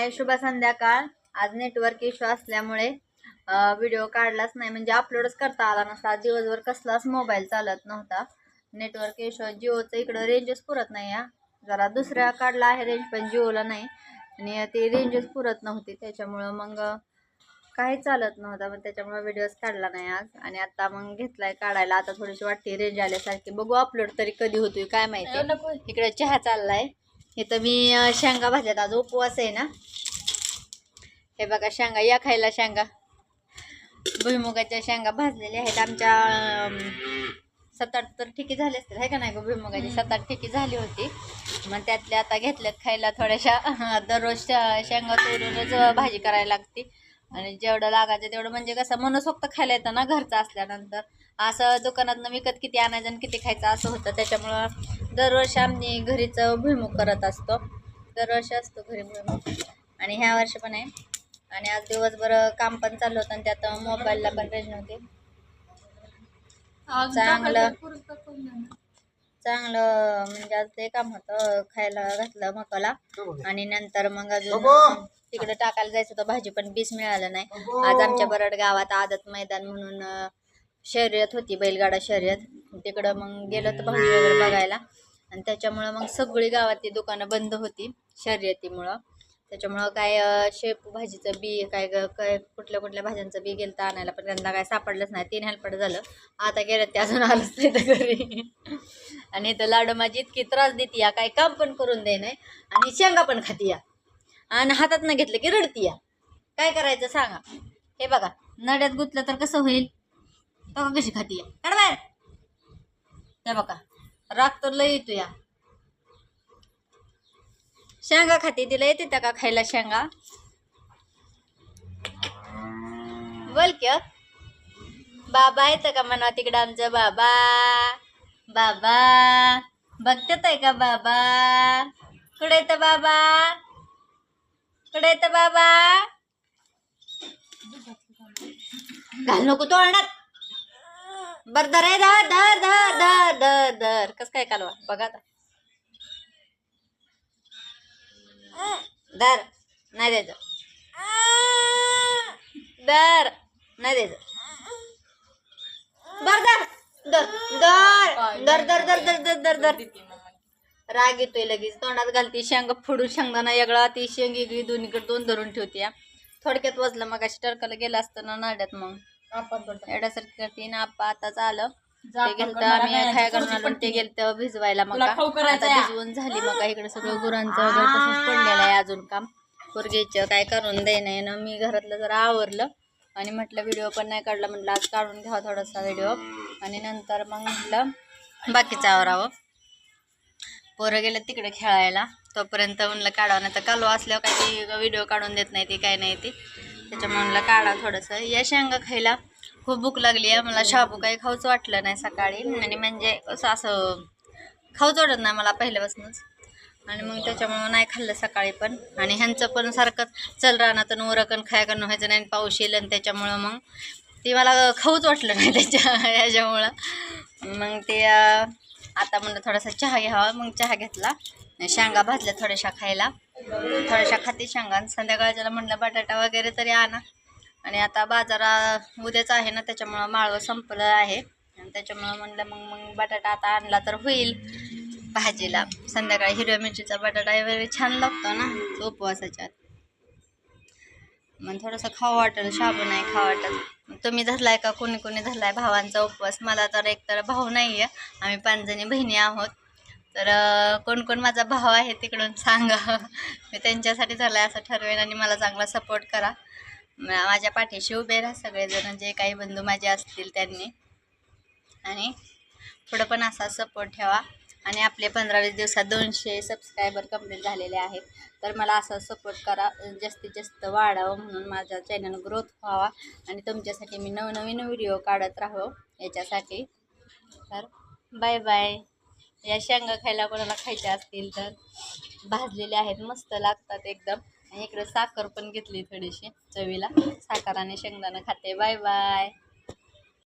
हाय शुभ संध्याकाळ. आज नेटवर्क इश्यू असल्यामुळे व्हिडिओ काढलाच नाही. म्हणजे अपलोडच करता आला नसता. दिवसभर कसलाच मोबाईल चालत नव्हता. नेटवर्क इश्यू जिओचं इकडं रेंजच पुरत नाही या जरा दुसऱ्या काढला आहे रेंज पण जिओला नाही. आणि ते रेंजच पुरत नव्हती. त्याच्यामुळं मग काही चालत नव्हता. मग त्याच्यामुळे व्हिडिओज काढला नाही आज. आणि आता मग घेतलाय काढायला. आता थोडीशी वाटते रेंज आल्यासारखी. बघू अपलोड तरी कधी होतोय काय माहिती. इकडे चहा चाललाय. इथं मी शेंगा भाजल्यात. आज उपवास आहे ना? हे बघा शेंगा. या खायला शेंगा. भुईमुगाच्या शेंगा भाजलेल्या आहेत. आमच्या सात आठ तर ठिकी झाली असतील. आहे का नाही गं? भुईमुगाची सात आठ ठिकी झाली होती. मग त्यातल्या आता घेतल्यात खायला थोड्याशा. दररोज शेंगा तोडूनच भाजी करायला लागते. आणि जेवढं लागायचं तेवढं म्हणजे कसं मनसोक्त खायला येतं ना घरचं असल्यानंतर. असं दुकानातनं विकत किती आणायचं आणि किती खायचं असं होतं. त्याच्यामुळं दरवर्षी आम्ही घरीच भुईमुग करत असतो. दरवर्षी असतो घरी भुईमुग. आणि ह्या वर्षी पण आहे. आणि आज दिवसभर काम पण चाललं होतं आणि त्यात मोबाईलला पण रेंज नव्हती. चांगलं. चांगलं म्हणजे आज ते काम होतं खायला घातलं मकाला. आणि नंतर मग अजून तिकडे टाकायला जायचं होतं भाजी पण बीस मिळालं नाही. आज आमच्या बरड गावात आदत मैदान म्हणून शर्यत होती बैलगाडा शर्यत. तिकडं मग गेलो तर भाजी वगैरे बघायला. आणि त्याच्यामुळं मग सगळी गावातली दुकानं बंद होती शर्यतीमुळं. त्याच्यामुळं काय शेप भाजीचं बी काय ग- काय कुठल्या कुठल्या भाज्यांचं बी गेलं तर आणायला पण त्यांना काय सापडलंच नाही. तीन हॅलपड झालं. आता गेलं ते अजून आलंच नाही तर घरी. आणि इथं लाडू माझी इतकी त्रास देते या. काय काम पण करून दे नाही. आणि शेंगा पण खाती या. आणि हातात न घेतलं की रडती या. काय करायचं सांगा. हे बघा नड्यात गुतलं तर कसं होईल? तो कशी खाती या. काढ बाहेर. त्या बघा राग तर लय येतो या. शेंगा खाते तिला येते त्या का खायला शेंगा? बोल की बाबा येतं का म्हणा तिकडं आमचं बाबा? बाबा बघतात आहे का बाबा? कुठे येतं बाबा? कुठे येतं बाबा? घाल नको तो आणत बर धर आहे धर धर धर धर धर धर. कस काय कालवा? बघा आता. धर नाही द्यायचं दर नाही द्यायचं बर दर दर दर दर दर दर दर दर दर दर. राग येतोय लगेच. तोंडात घालते शेंग फोडून शेंगदाणा वेगळा ती शेंग वेगळी दोन्हीकडे दोन धरून ठेवते. थोडक्यात वजलं मग अशी टरकाला गेलं असतं ना नाड्यात मग. एवढ्यासारखी करते. ना आपा आताच आलं ते गेलं आम्ही खाया आलो आणि ते गेलं भिजवायला मग. भिजवून झाली मग इकडे सगळं गुरांचं वगैरे तसंच पडलेलं आहे अजून काम. पोरगीचं काय करून दे नाही ना मी घरातलं जरा आवरलं. आणि म्हटलं व्हिडिओ पण नाही काढला. म्हटलं आज काढून घ्यावा थोडासा व्हिडिओ. आणि नंतर मग म्हटलं बाकीचं आवरावं. पोरं गेलं तिकडे खेळायला. तोपर्यंत म्हणलं काढावं नाही तर कालवा असल्यावर काही व्हिडिओ काढून देत नाही ती काय नाही ती. त्याच्यामुळे म्हणलं काढा थोडंसं. या शेंगा खायला खूप भूक लागली आहे. मला शाबू काही खाऊच वाटलं नाही सकाळी. आणि म्हणजे असं असं खाऊच वाटत नाही मला पहिल्यापासूनच. आणि मग त्याच्यामुळं नाही खाल्लं सकाळी पण. आणि ह्यांचं पण सारखं चल रानातून उरकन खायकन व्हायचं नाही. आणि पाऊस येईल आणि त्याच्यामुळं मग ते मला खाऊच वाटलं नाही त्याच्या ह्याच्यामुळं. मग ते आता म्हणलं थोडासा चहा घ्यावा. मग चहा घेतला. शेंगा भाजल्या थोड्याशा खायला. थोड्याशा खाते शेंगा. आणि संध्याकाळच्याला म्हणलं बटाटा वगैरे तरी आणा. आणि आता बाजारा उद्याच आहे ना त्याच्यामुळं माळवं संपलं आहे. आणि त्याच्यामुळं म्हणलं मग मग बटाटा आता आणला तर होईल भाजीला. संध्याकाळी हिरव्या मिरचीचा बटाटा वगैरे छान लागतो ना उपवासाच्या मग थोडंसं खावं वाटेल शाबू नाही खावं वाटत तुम्ही धरलाय का? कोणी कोणी धरलाय? भावांचा उपवास. मला तर एकतर भाऊ नाही आहे आम्ही पाचजणी बहिणी आहोत. तर कोण कोण माझा भाव आहे तिकडून सांगा. मी त्यांच्यासाठी झालाय असं ठरवेन आणि मला चांगला सपोर्ट करा. माझ्या पाठीशी उभे राहा सगळेजण जे काही बंधू माझे असतील त्यांनी. आणि पुढं पण असा सपोर्ट ठेवा. आणि आपले पंधरा वीस दिवसात दोनशे सबस्क्रायबर कंप्लीट झालेले आहेत. तर मला असा सपोर्ट करा. जास्तीत जास्त वाढावं म्हणून माझा चॅनल ग्रोथ व्हावा. आणि तुमच्यासाठी मी नवनवीन व्हिडिओ काढत राहो याच्यासाठी. तर बाय बाय या शेंगा खायला कोणाला खायच्या असतील तर भाजलेले आहेत. मस्त लागतात एकदम. इकडे साखर पण घेतली थोडीशी चवीला. साखर आणि शेंगदाणा खाते. Bye bye.